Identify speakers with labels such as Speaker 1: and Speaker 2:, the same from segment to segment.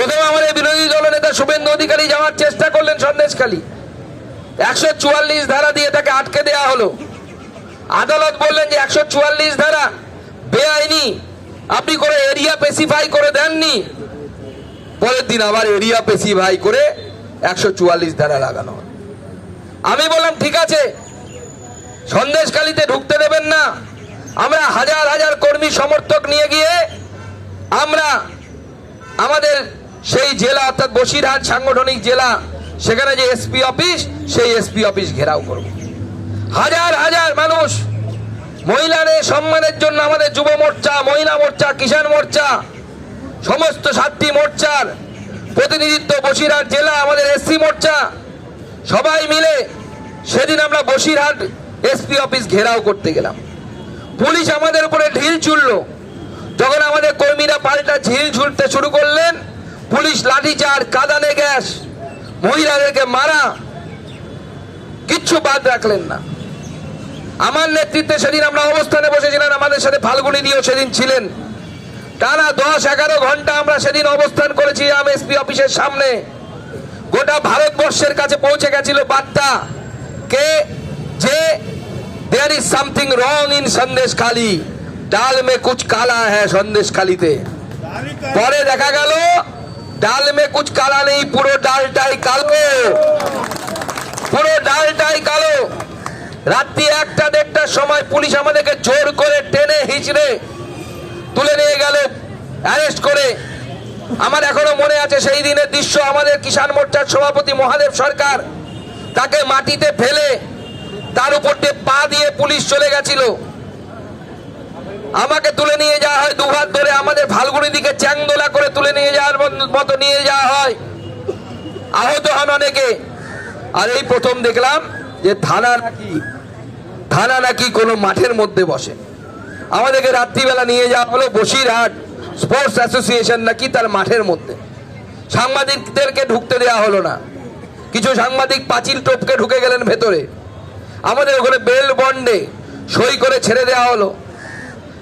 Speaker 1: প্রথমে আমাদের বিরোধী দলনেতা শুভেন্দু অধিকারী যাওয়ার চেষ্টা করলেন সন্দেশখালী। একশো চুয়াল্লিশ ধারা দিয়ে তাকে আটকে দেওয়া হলো। আদালত বললেন যে একশো চুয়াল্লিশ ধারা বেআইনি। আপনি করে এরিয়া পেসিফাই করে দেননি। পরের দিন আবার এরিয়া পেসিফাই করে একশো চুয়াল্লিশ ধারা লাগানো আমি বললাম, ঠিক আছে সন্দেশকালীতে ঢুকতে দেবেন না। আমরা হাজার হাজার কর্মী সমর্থক নিয়ে গিয়ে আমরা আমাদের সেই জেলা অর্থাৎ বসিরহাট সাংগঠনিক জেলা, সেখানে যে এসপি অফিস, সেই এসপি অফিস ঘেরাও করব। হাজার হাজার মানুষ মহিলাদের সম্মানের জন্য আমাদের যুব মোর্চা, মহিলা মোর্চা, কিষাণ মোর্চা, সমস্ত সাতটি মোর্চার প্রতিনিধিত্ব বসিরহাট জেলা, আমাদের এসসি মোর্চা, সবাই মিলে সেদিন আমরা বসিরহাট এসপি অফিস ঘেরাও করতে গেলাম। পুলিশ আমাদের উপরে ঢিল ছুড়লো। যখন আমাদের কর্মীরা পাল্টা ঝিল ছুটতে শুরু করলেন পুলিশ লাঠিচার্জ, কাদানে গ্যাস, মহিলাদেরকে মারা, কিচ্ছু বাদ রাখলেন না। আমার নেতৃত্বে সেদিন আমরা অবস্থানে বসেছিলেন, আমাদের সাথে ফাল্গুনি দিয়েও সেদিন ছিলেন। টানা দশ এগারো ঘণ্টা আমরা সেদিন অবস্থান করেছিলাম এসপি অফিসের সামনে। গোটা ভারতবর্ষের কাছে পৌঁছে গেছিল বার্তা, কে যে there is something wrong in Sandeshkhali. ডাল মে কুচ কালা হ্যাঁ সন্দেশ খালিতে। পরে দেখা গেল ডাল মে কুচ কালা নেই, পুরো ডালটাই কালো। পুরো ডালটাই কালো। রাত্রি একটা দেড়টার সময় পুলিশ আমাদেরকে জোর করে টেনে হিচড়ে তুলে নিয়ে গেল, অ্যারেস্ট করে। আমার এখনও মনে আছে সেই দিনের দৃশ্য আমাদের কিষাণ মোর্চার সভাপতি মহাদেব সরকার তাকে মাটিতে ফেলে তার উপর দিয়ে পা দিয়ে পুলিশ চলে গেছিল। আমাকে তুলে নিয়ে যাওয়া হয়, দুহাত ধরে আমাদের ফাল্গুনি দিকে চ্যাংদোলা করে তুলে নিয়ে যাওয়ার মতো নিয়ে যাওয়া হয়। আহত হন অনেকে। আর এই প্রথম দেখলাম যে থানা নাকি থানা নাকি কোনো মাঠের মধ্যে বসে। আমাদেরকে রাত্রিবেলা নিয়ে যাওয়া হলো বসিরহাট স্পোর্টস অ্যাসোসিয়েশন নাকি তার মাঠের মধ্যে। সাংবাদিকদেরকে ঢুকতে দেওয়া হলো না। কিছু সাংবাদিক পাঁচিল টোপকে ঢুকে গেলেন ভেতরে। আমাদের ওখানে বেল বন্ডে সই করে ছেড়ে দেওয়া হলো।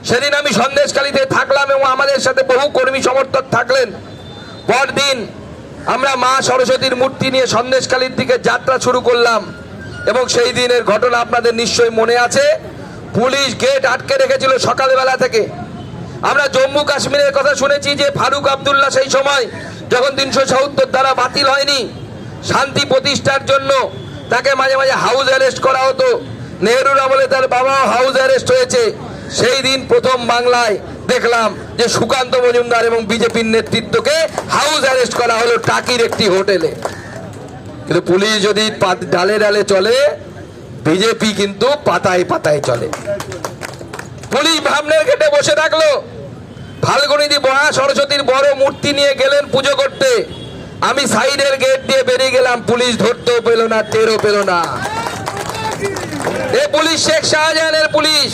Speaker 1: সেদিন আমি সন্দেশকালীতে থাকলাম এবং আমাদের সাথে বহু কর্মী সমর্থক থাকলেন। পরদিন আমরা মা সরস্বতীর মূর্তি নিয়ে সন্দেশকালীর দিকে যাত্রা শুরু করলাম এবং সেই দিনের ঘটনা আপনাদের নিশ্চয়ই মনে আছে। পুলিশ গেট আটকে রেখেছিল সকালবেলা থেকে। আমরা জম্মু কাশ্মীরের কথা শুনেছি যে ফারুক আবদুল্লাহ সেই সময় যখন তিনশো সত্তর দ্বারা বাতিল হয়নি, শান্তি প্রতিষ্ঠার জন্য তাকে মাঝে মাঝে হাউস অ্যারেস্ট করা হতো। নেহরুর আমলে তার বাবাও হাউস অ্যারেস্ট হয়েছে। সেই দিন প্রথম বাংলায় দেখলাম যে সুকান্ত মজুমদার এবং বিজেপির নেতৃত্বকে হাউস অ্যারেস্ট করা হলো টাকির একটি হোটেলে কিন্তু পুলিশ যদি ডালে ডালে চলে, বিজেপি কিন্তু পাতায় পাতায় চলে। পুলিশ ভাবনের গেটে বসে থাকল। ফাল্গুনিদি মহা সরস্বতীর বড় মূর্তি নিয়ে গেলেন পুজো করতে। আমি সাইডের গেট দিয়ে বেরিয়ে গেলাম, পুলিশ ধরতেও পেল না, টেরও পেল না। এ পুলিশ শেখ শাহজাহানের পুলিশ।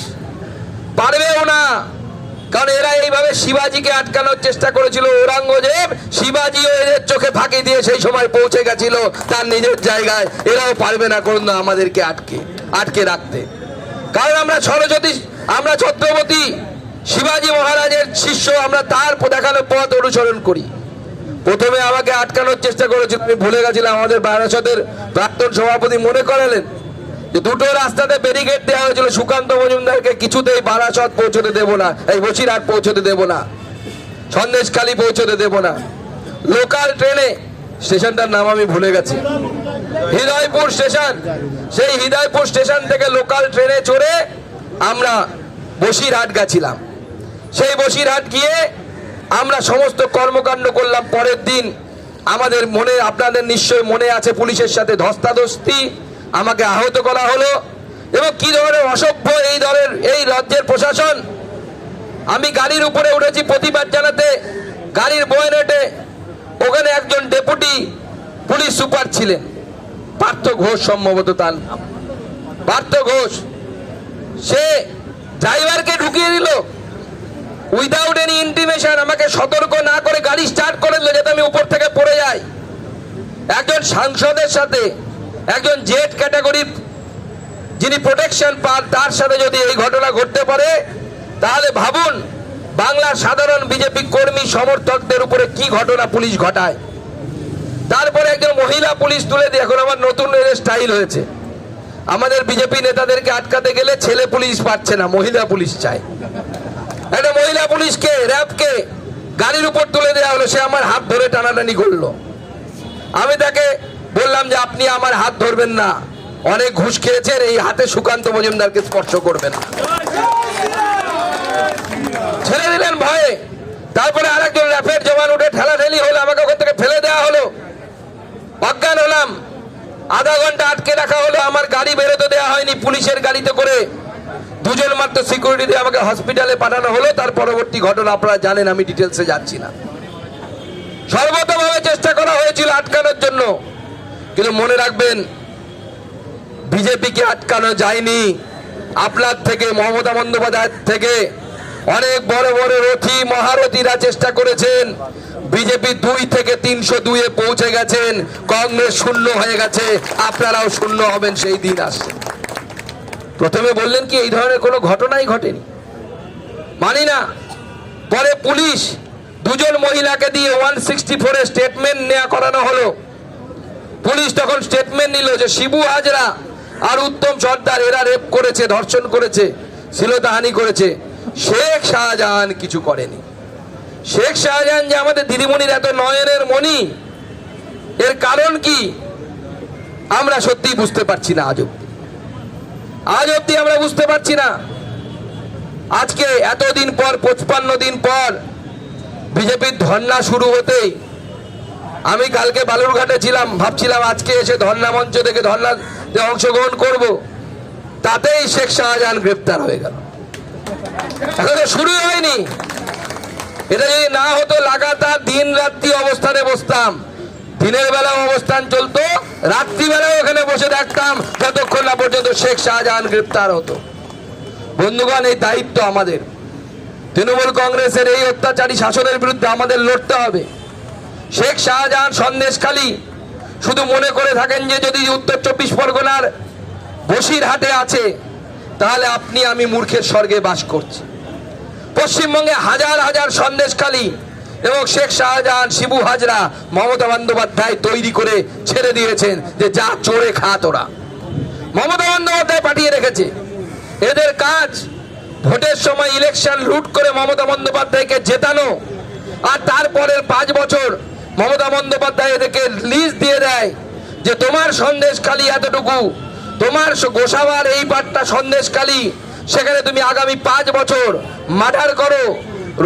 Speaker 1: পারবেও না। কারণ এরা এইভাবে শিবাজিকে আটকানোর চেষ্টা করেছিল। ঔরঙ্গজেব শিবাজিও এদের চোখে ফাঁকি দিয়ে সেই সময় পৌঁছে গেছিল তার নিজের জায়গায়। এরাও পারবে না কোনো আমাদেরকে আটকে আটকে রাখতে। কারণ আমরা সরস্বতী, আমরা ছত্রপতি, শিবাজি মহারাজের শিষ্য, আমরা তার দেখানো পথ অনুসরণ করি। প্রথমে আমাকে আটকানোর চেষ্টা করেছিল ভুলে গেছিলাম আমাদের বারাসতের প্রাক্তন সভাপতি মনে করালেন দুটো রাস্তাতে ব্যারিকেড দেওয়া হয়েছিল, সুকান্ত মজুমদারকে কিছুতেই বারাসত পৌঁছতে দেব না, এই বসিরহাট পৌঁছতে দেব না, সন্দেশখালি পৌঁছতে দেব না। লোকাল ট্রেনে স্টেশনটার নাম আমি ভুলে গেছি। হৃদয়পুর স্টেশন, সেই হৃদয়পুর স্টেশন থেকে লোকাল ট্রেনে চড়ে আমরা বসিরহাট গেছিলাম। সেই বসিরহাট গিয়ে আমরা সমস্ত কর্মকাণ্ড করলাম, পরের দিন আমাদের মনে, আপনাদের নিশ্চয়ই মনে আছে পুলিশের সাথে ধস্তাধস্তি আমাকে আহত করা হলো এবং কি ধরনের অসভ্য এই দলের, এই রাজ্যের প্রশাসন? আমি গাড়ির উপরে উঠেছি, প্রতিবাদ জানাতে, গাড়ির বয়নেটে, ওখানে একজন ডেপুটি পুলিশ সুপার ছিলেন। পার্থ ঘোষ সম্ভবত তার নাম। পার্থ ঘোষ, সে ড্রাইভারকে ঢুকিয়ে দিল। উইদাউট এনি ইন্টিমেশন আমাকে সতর্ক না করে গাড়ি স্টার্ট করে দিল, যাতে আমি উপর থেকে পড়ে যাই। একজন সাংসদের সাথে একজন জেড ক্যাটাগরির যিনি প্রোটেকশন পান, তার সাথে যদি এই ঘটনা ঘটতে পারে, তাহলে ভাবুন বাংলার সাধারণ বিজেপি কর্মী সমর্থকদের উপরে কি ঘটনা পুলিশ ঘটায়। তারপরে একজন মহিলা পুলিশ তুলে দিয়ে, এখন আমার নতুন স্টাইল হয়েছে। আমাদের বিজেপি নেতাদেরকে আটকাতে গেলে ছেলে পুলিশ পাচ্ছে না, মহিলা পুলিশ চায়। একটা মহিলা পুলিশকে, র্যাবকে গাড়ির উপর তুলে দেওয়া হলো, সে আমার হাত ধরে টানাটানি করল। আমি তাকে বললাম যে আপনি আমার হাত ধরবেন না। অনেক ঘুষ খেয়েছেন, এই হাতে সুকান্ত মজুমদারকে স্পর্শ করবেন ছেড়ে দিলেন ভয়ে। তারপরে আরেকজন র্যাপের জওয়ান উঠে ঠেলাঠেলি হলো, আমাকে ওখান থেকে ফেলে দেওয়া হলো। অজ্ঞান হলাম। আধা ঘণ্টা আটকে রাখা হলো, আমার গাড়ি বেরোতে দেওয়া হয়নি পুলিশের গাড়িতে করে। দুজন মাত্র সিকিউরিটি দিয়ে আমাকে হসপিটালে পাঠানো হলো, তার পরবর্তী ঘটনা আপনারা জানেন, আমি ডিটেলসে যাচ্ছি না। সর্বতভাবে চেষ্টা করা হয়েছিল আটকানোর জন্য। কিন্তু মনে রাখবেন, বিজেপিকে আটকানো যায়নি। আপনার থেকে, মমতা বন্দ্যোপাধ্যায় থেকে অনেক বড় বড় রথী, মহারথীরা চেষ্টা করেছেন। বিজেপি দুই থেকে তিনশো দুইয়ে পৌঁছে গেছেন। কংগ্রেস শূন্য হয়ে গেছে। আপনারাও শূন্য হবেন, সেই দিন আসছে। প্রথমে বললেন কি, এই ধরনের কোনো ঘটনাই ঘটেনি। মানি না। পরে পুলিশ দুজন মহিলাকে দিয়ে ওয়ান সিক্সটি ফোরে স্টেটমেন্ট নেওয়া করানো হলো। পুলিশ তখন স্টেটমেন্ট নিল যে শিবু হাজরা আর উত্তম সর্দার, এরা রেপ করেছে, ধর্ষণ করেছে, শ্লীলতাহানি করেছে। শেখ শাহজাহান কিছু করেনি। শেখ শাহজাহান যে আমাদের দিদিমণির এত নয়নের মণি, এর কারণ কি? আমরা সত্যি বুঝতে পারছি না আজ অব্দি আজ অব্দি আমরা বুঝতে পারছি না। আজকে এতদিন পর, পঁচপান্ন দিন পর, বিজেপির ধর্না শুরু হতেই আমি কালকে বালুরঘাটে ছিলাম, ভাবছিলাম আজকে এসে ধর্না মঞ্চ থেকে ধর্নাতে অংশগ্রহণ করব। তাতেই শেখ শাহজাহান গ্রেপ্তার হয়ে গেল। এখন তো শুরু হয়নি। এটা যদি না হতো, লাগাতার দিন রাত্রি অবস্থানে বসতাম। দিনের বেলাও অবস্থান চলতো, রাত্রিবেলাও এখানে বসে থাকতাম। যতক্ষণ না পর্যন্ত শেখ শাহজাহান গ্রেপ্তার হতো। বন্ধুগণ, এই দায়িত্ব আমাদের। তৃণমূল কংগ্রেসের এই অত্যাচারী শাসনের বিরুদ্ধে আমাদের লড়তে হবে। শেখ শাহজাহান সন্দেশখালী শুধু মনে করে থাকেন যে যদি উত্তর চব্বিশ পরগনার বসিরহাটে আছে, তাহলে আপনি আমি মূর্খের স্বর্গে বাস করছি। পশ্চিমবঙ্গে হাজার হাজার সন্দেশখালী এবং শেখ শাহজাহান, শিবু হাজরা, মমতা বন্দ্যোপাধ্যায় তৈরি করে ছেড়ে দিয়েছেন যে যা চড়ে খা তোরা। মমতা বন্দ্যোপাধ্যায় পাঠিয়ে রেখেছে। এদের কাজ ভোটের সময় ইলেকশন লুট করে মমতা বন্দ্যোপাধ্যায়কে জেতানো, আর তারপরের পাঁচ বছর মমতা বন্দ্যোপাধ্যায় এদেরকে লিজ দিয়ে দেয় যে তোমার সন্দেশখালী এতটুকু, তোমার গোসাবার এই পাটটা সন্দেশখালী, সেখানে তুমি আগামী পাঁচ বছর মার্ডার করো,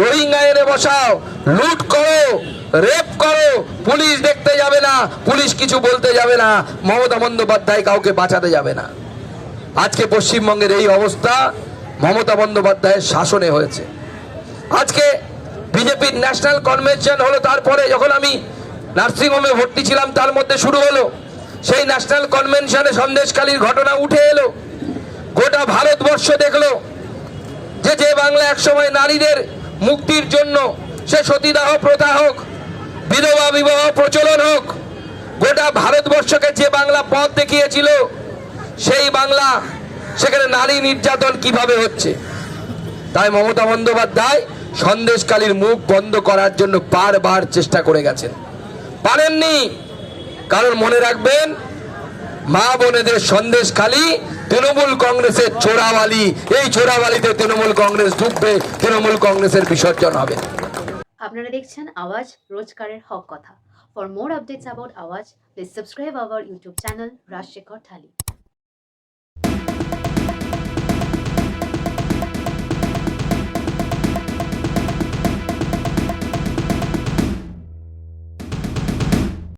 Speaker 1: রোহিঙ্গা এনে বসাও, লুট করো রেপ করো, পুলিশ দেখতে যাবে না, পুলিশ কিছু বলতে যাবে না, মমতা বন্দ্যোপাধ্যায় কাউকে বাঁচাতে যাবে না। আজকে পশ্চিমবঙ্গের এই অবস্থা মমতা বন্দ্যোপাধ্যায়ের শাসনে হয়েছে। আজকে বিজেপির ন্যাশনাল কনভেনশন হলো, তারপরে যখন আমি নার্সিংহোমে ভর্তি ছিলাম, তার মধ্যে শুরু হলো। সেই ন্যাশনাল কনভেনশনে সন্দেশকালীর ঘটনা উঠে এলো। গোটা ভারতবর্ষ দেখল যে যে বাংলা একসময় নারীদের মুক্তির জন্য সে সতীদাহ প্রথা হোক, বিধবা বিবাহ প্রচলন হোক, গোটা ভারতবর্ষকে যে বাংলা পথ দেখিয়েছিল, সেই বাংলা সেখানে নারী নির্যাতন কীভাবে হচ্ছে? তাই মমতা বন্দ্যোপাধ্যায় সন্দেশকালীর মুখ বন্ধ করার জন্য বারবার চেষ্টা করে গেছেন। পারেননি। কারণ মনে রাখবেন, মা বোনেদের সন্দেশ খালি, তৃণমূল কংগ্রেসের চোরাবালি। এই চোরাবালিতে তৃণমূল কংগ্রেস ঢুকবে, তৃণমূল কংগ্রেসের বিসর্জন হবে।
Speaker 2: আপনারা দেখছেন আওয়াজ রোজকারের হক কথা। For more updates about Awaaz please subscribe our YouTube channel Rajshekhar thali